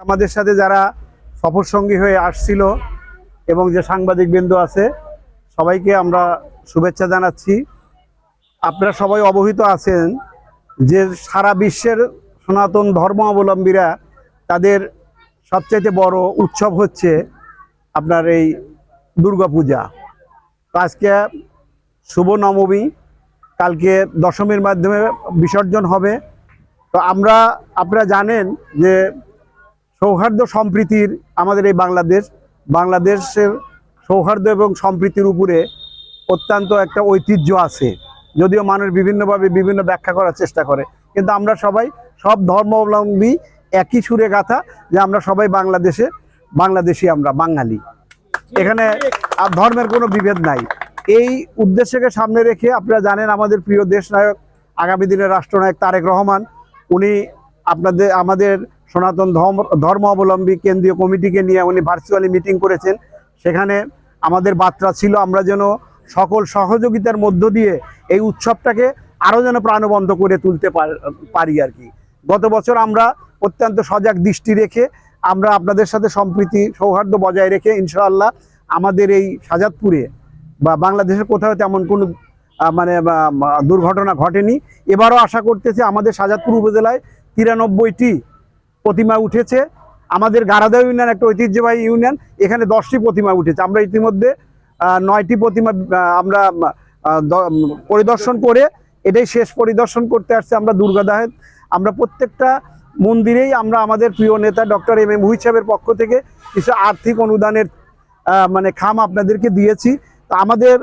আমাদের সাথে যারা সফর সঙ্গী হয়ে আসছিল এবং যে সাংবাদিক বৃন্দ আছে, সবাইকে আমরা শুভেচ্ছা জানাচ্ছি। আপনারা সবাই অবহিত আছেন যে সারা বিশ্বের সনাতন ধর্ম অবলম্বীরা তাদের সবচাইতে বড় উৎসব হচ্ছে আপনার এই দুর্গাপূজা। আজকে শুভ নবমী, কালকে দশমীর মাধ্যমে বিসর্জন হবে। তো আমরা, আপনারা জানেন যে সৌহার্দ্য সম্প্রীতির আমাদের এই বাংলাদেশ, বাংলাদেশের সৌহার্দ্য এবং সম্প্রীতির উপরে অত্যন্ত একটা ঐতিহ্য আছে। যদিও মানুষ বিভিন্নভাবে বিভিন্ন ব্যাখ্যা করার চেষ্টা করে, কিন্তু আমরা সবাই সব ধর্মাবলম্বী একই সুরে গাথা যে আমরা সবাই বাংলাদেশে, বাংলাদেশি আমরা, বাঙালি। এখানে আর ধর্মের কোনো বিভেদ নাই। এই উদ্দেশ্যকে সামনে রেখে আপনারা জানেন আমাদের প্রিয় দেশ নায়ক আগামী দিনের রাষ্ট্রনায়ক তারেক রহমান, উনি আপনাদের, আমাদের সনাতন ধর্ম ধর্ম অবলম্বী কেন্দ্রীয় কমিটিকে নিয়ে উনি ভার্চুয়ালি মিটিং করেছেন। সেখানে আমাদের বার্তা ছিল, আমরা যেন সকল সহযোগিতার মধ্য দিয়ে এই উৎসবটাকে আরও যেন প্রাণবন্ত করে তুলতে পার- আর কি। গত বছর আমরা অত্যন্ত সজাগ দৃষ্টি রেখে, আমরা আপনাদের সাথে সম্প্রীতি, সৌহার্দ্য বজায় রেখে, ইনশাআল্লাহ আমাদের এই সাজাদপুরে বা বাংলাদেশের কোথাও তেমন কোনো মানে দুর্ঘটনা ঘটেনি। এবারও আশা করতেছি আমাদের সাজাদপুর উপজেলায় তিরানব্বইটি প্রতিমা উঠেছে। আমাদের গারাদা ইউনিয়ন একটা ঐতিহ্যবাহী ইউনিয়ন, এখানে দশটি প্রতিমা উঠেছে। আমরা ইতিমধ্যে নয়টি প্রতিমা আমরা পরিদর্শন করে, এটাই শেষ পরিদর্শন করতে আসছে আমরা দুর্গাদাহের। আমরা প্রত্যেকটা মন্দিরেই আমরা আমাদের প্রিয় নেতা ডক্টর এম এ মুহিত সাহেবের পক্ষ থেকে কিছু আর্থিক অনুদানের মানে খাম আপনাদেরকে দিয়েছি। তো আমাদের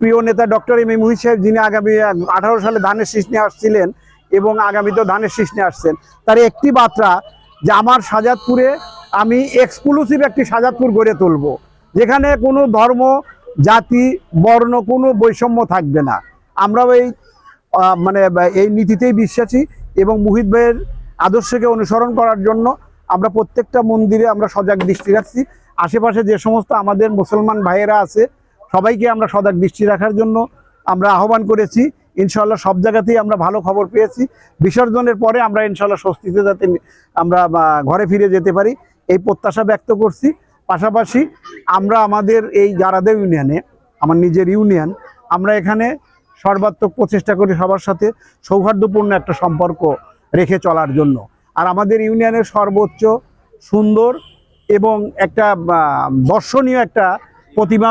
প্রিয় নেতা ডক্টর এম এ মুহিত সাহেব, যিনি আগামী আঠারো সালে ধানের শীষ নিয়ে আসছিলেন এবং আগামীতেও ধানের শীষ নিয়ে আসছেন। তার একটি বার্তা যে আমার সাজাদপুরে আমি এক্সক্লুসিভ একটি সাজাদপুর গড়ে তুলব, যেখানে কোনো ধর্ম, জাতি, বর্ণ, কোনো বৈষম্য থাকবে না। আমরাও এই মানে এই নীতিতেই বিশ্বাসী এবং মুহিত ভাইয়ের আদর্শকে অনুসরণ করার জন্য আমরা প্রত্যেকটা মন্দিরে আমরা সজাগ দৃষ্টি রাখছি। আশেপাশে যে সমস্ত আমাদের মুসলমান ভাইয়েরা আছে সবাইকে আমরা সজাগ দৃষ্টি রাখার জন্য আমরা আহ্বান করেছি। ইনশাল্লাহ সব জায়গাতেই আমরা ভালো খবর পেয়েছি। বিসর্জনের পরে আমরা ইনশাল্লাহ স্বস্তিতে যাতে আমরা ঘরে ফিরে যেতে পারি, এই প্রত্যাশা ব্যক্ত করছি। পাশাপাশি আমরা আমাদের এই গারাদে ইউনিয়নে, আমার নিজের ইউনিয়ন, আমরা এখানে সর্বাত্মক প্রচেষ্টা করি সবার সাথে সৌহার্দ্যপূর্ণ একটা সম্পর্ক রেখে চলার জন্য। আর আমাদের ইউনিয়নের সর্বোচ্চ, সুন্দর এবং একটা দর্শনীয় একটা প্রতিমা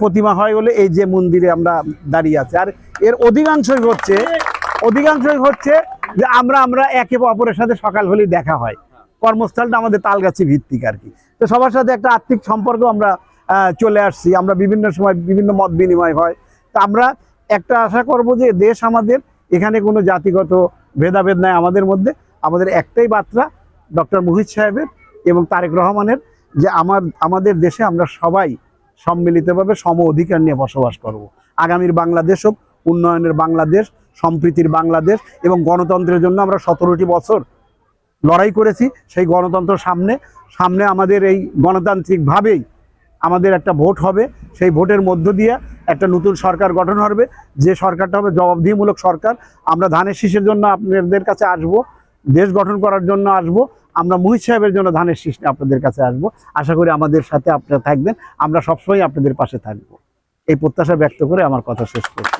প্রতিমা হয় বলে এই যে মন্দিরে আমরা দাঁড়িয়ে আছি। আর এর অধিকাংশই হচ্ছে অধিকাংশই হচ্ছে যে আমরা আমরা একে অপরের সাথে সকাল হলেই দেখা হয়। কর্মস্থলটা আমাদের তালগাছি ভিত্তিক আর কি। তো সবার সাথে একটা আর্থিক সম্পর্ক আমরা চলে আসছি। আমরা বিভিন্ন সময় বিভিন্ন মত বিনিময় হয়। তো আমরা একটা আশা করব যে দেশ আমাদের, এখানে কোনো জাতিগত ভেদাভেদ নাই আমাদের মধ্যে। আমাদের একটাই বার্তা ডক্টর মুহিত সাহেবের এবং তারেক রহমানের যে আমার, আমাদের দেশে আমরা সবাই সম্মিলিতভাবে সম অধিকার নিয়ে বসবাস করব। আগামীর বাংলাদেশ হোক, উন্নয়নের বাংলাদেশ, সম্প্রীতির বাংলাদেশ এবং গণতন্ত্রের জন্য আমরা সতেরোটি বছর লড়াই করেছি। সেই গণতন্ত্র সামনে সামনে আমাদের এই গণতান্ত্রিকভাবেই আমাদের একটা ভোট হবে। সেই ভোটের মধ্য দিয়ে একটা নতুন সরকার গঠন হবে। যে সরকারটা হবে জবাবদিহিমূলক সরকার। আমরা ধানের শীষের জন্য আপনাদের কাছে আসব, দেশ গঠন করার জন্য আসব। আমরা মুহিত সাহেবের জন্য ধানের শীষ আপনাদের কাছে আসব। আশা করি আমাদের সাথে আপনারা থাকবেন। আমরা সবসময় আপনাদের পাশে থাকব। এই প্রত্যাশা ব্যক্ত করে আমার কথা শেষ করছি।